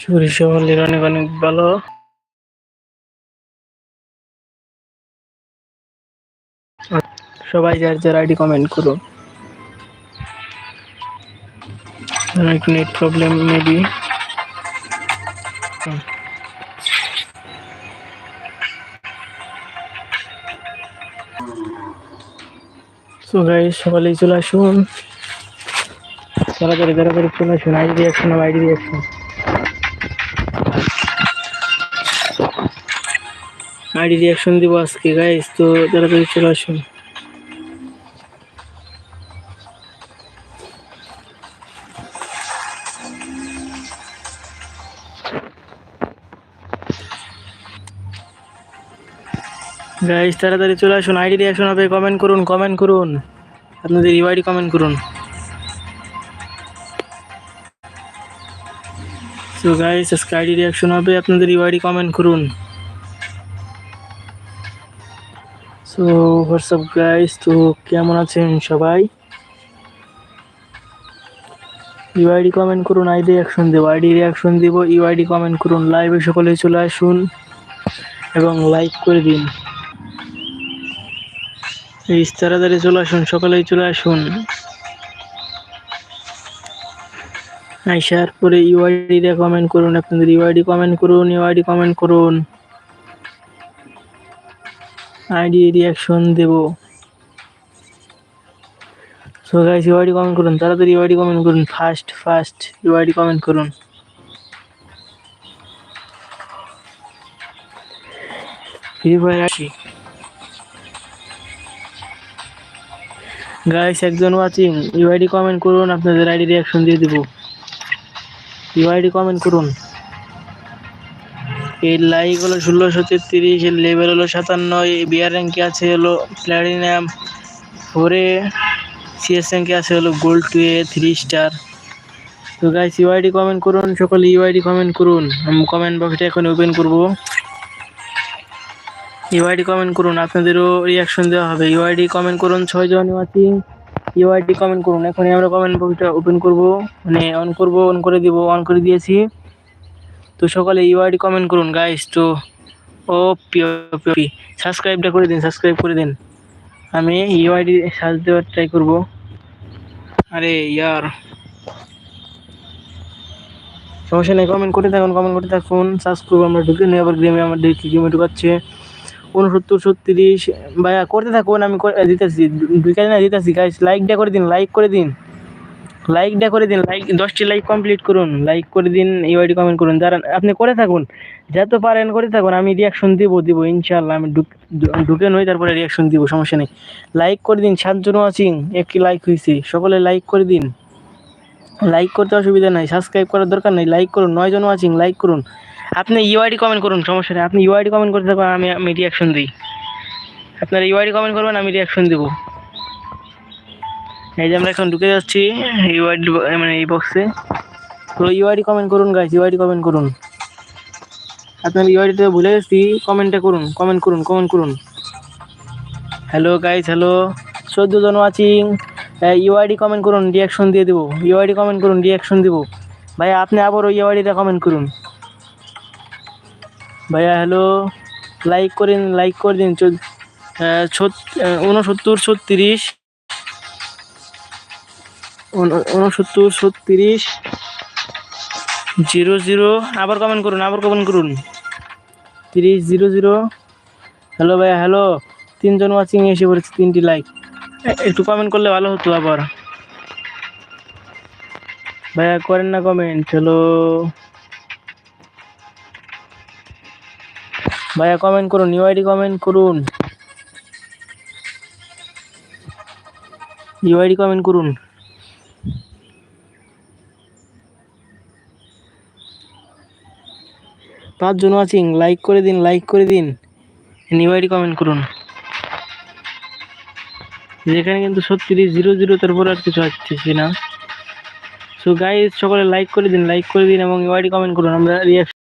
সরিষা হলির অনেক অনেক ভালো সবাই যার যার আইডি কমেন্ট করুন অনেক net problem maybe so guys সকালেই চলে আসুন। তাড়াতাড়ি তাড়াতাড়ি চলে আসুন। ID reaction ID reaction ID reaction দিব আজকে গাইস তো তাড়াতাড়ি চলে আসুন। গাইস তাড়াতাড়ি চলে আসুন আইডি রিয়াকশন হবে কমেন্ট করুন কমেন্ট করুন। আপনাদের ইউআইডি কমেন্ট করুন। সো গাইস আজকে আইডি রিয়াকশন হবে, আপনাদের ইউআইডি কমেন্ট করুন। সো হোয়াটসঅ্যাপ গাইস তো কেমন আছেন সবাই? ইউআইডি কমেন্ট করুন আইডি রিয়াকশন দেবো। আইডি রিয়াকশন দিব ইউআইডি কমেন্ট করুন। লাইভে সকলে চলে আসুন এবং লাইক করে দিন। এই তাড়াতাড়ি চলে আসুন, সকালেই চলে আসুন। আইসার পরে ইউআইডি দিয়ে কমেন্ট করুন, আপনাদের ইউআইডি কমেন্ট করুন ইউআইডি কমেন্ট করুন। আইডি রিয়াকশন দেব। সো গাইস ইউআইডি কমেন্ট করুন, তাড়াতাড়ি ইউআইডি কমেন্ট করুন ফাস্ট ফাস্ট ইউআইডি কমেন্ট করুন। ফ্রি ফায়ার গাইস একজন ওয়াচিং ইউআইডি কমেন্ট করুন, আপনাদের আইডি রিয়াকশন দিয়ে দিব। ইউআইডি কমেন্ট করুন। এর লাইক হলো ষোলোশো তেত্রিশ এর লেভেল হলো সাতান্ন বিয়ার র্যাঙ্কে আছে হলো প্ল্যাটিনাম ফোরে সিএস র্যাঙ্কে আছে হলো gold two a three star তো গাইস ইউআইডি কমেন্ট করুন, সকলে ইউআইডি কমেন্ট করুন। আমি কমেন্ট বক্সটা এখন ওপেন করব। ইউআইডি কমেন্ট করুন, আপনাদেরও রিয়াকশন দেওয়া হবে। ইউআইডি কমেন্ট করুন ছয়জন ওয়াচিং ইউআইডি কমেন্ট করুন, এখনই আমরা কমেন্ট বক্সটা ওপেন করব। মানে অন করব অন করে দিব অন করে দিয়েছি। তো সকালে ইউআইডি কমেন্ট করুন গাইস তো, ও পি সাবস্ক্রাইবটা করে দিন সাবস্ক্রাইব করে দিন। আমি ইউআইডি সার্চ দেওয়ার ট্রাই করব। আরে ইয়ার। সমস্যা নেই কমেন্ট করতে থাকুন কমেন্ট করতে থাকুন। সার্চ আমরা ঢুকে নিই, আবার গেমে আমার গেমে ঢুকাচ্ছে। উনসত্তর, ছত্রিশ, ভাইয়া, করতে থাকুন, আমি করে- দিতেছি ঢুকে না দিতেছি গাইস লাইকটা করে দিন লাইক করে দিন। লাইকটা করে দিন লাইক দশটি লাইক কমপ্লিট করুন লাইক করে দিন ইউআইডি কমেন্ট করুন। যারা, আপনি করে থাকুন, যত পারেন করে থাকুন, আমি রিয়াকশন দিব দিব ইনশাল্লাহ আমি ঢুকে নই, তারপরে রিয়াকশন দিব, সমস্যা নেই। লাইক করে দিন সাতজন আছেন একটি লাইক হয়েছে সকলে লাইক করে দিন। লাইক করতে অসুবিধা নাই সাবস্ক্রাইব করার দরকার নেই লাইক করুন, নয় জন আছেন লাইক করুন। আপনি ইউআইডি কমেন্ট করুন, সমস্যা নেই, আপনি ইউআইডি কমেন্ট করতে থাকুন, আমি আমি রিয়াকশন দিই। আপনারা ইউআইডি কমেন্ট করবেন, আমি রিয়াকশন দেবো। এই যে আমরা এখন ঢুকে যাচ্ছি ইউআইডি মানে এই বক্সে তো ইউআইডি কমেন্ট করুন গাইস ইউআইডি কমেন্ট করুন। আপনার ইউআইডিটা ভুলে গেছি কমেন্টটা করুন কমেন্ট করুন কমেন্ট করুন। হ্যালো গাইস হ্যালো চোদ্দ জন ওয়াচিং ইউআইডি কমেন্ট করুন রিয়াকশন দিয়ে দেবো। ইউআইডি কমেন্ট করুন রিয়াকশন দেবো। ভাই আপনি আবার আবারও ইউআইডিটা কমেন্ট করুন। ভাইয়া হ্যালো লাইক করেন লাইক করে দিন উনসত্তর ছত্রিশ। উনসত্তর, ছত্রিশ, জিরো জিরো। আবার কমেন্ট করুন, আবার কমেন্ট করুন। তিরিশ, জিরো জিরো। হ্যালো ভাইয়া হ্যালো তিনজন ওয়াচিং এসে পড়েছে, তিনটি লাইক একটু কমেন্ট করলে ভালো হতো আবার। ভাইয়া, করেন না কমেন্ট হ্যালো ভাইয়া কমেন্ট করুন ইউআইডি কমেন্ট করুন। ইউআইডি কমেন্ট করুন। পাঁচজন ওয়াচিং লাইক করে দিন লাইক করে দিন। নিউআইডি কমেন্ট করুন। যেখানে কিন্তু সত্যি জিরো জিরো তারপর আর কিছু আসতেছি না। সো গাইজ সকলে লাইক করে দিন লাইক করে দিন এবং ইউআইডি কমেন্ট করুন। আমরা রিয়াকশন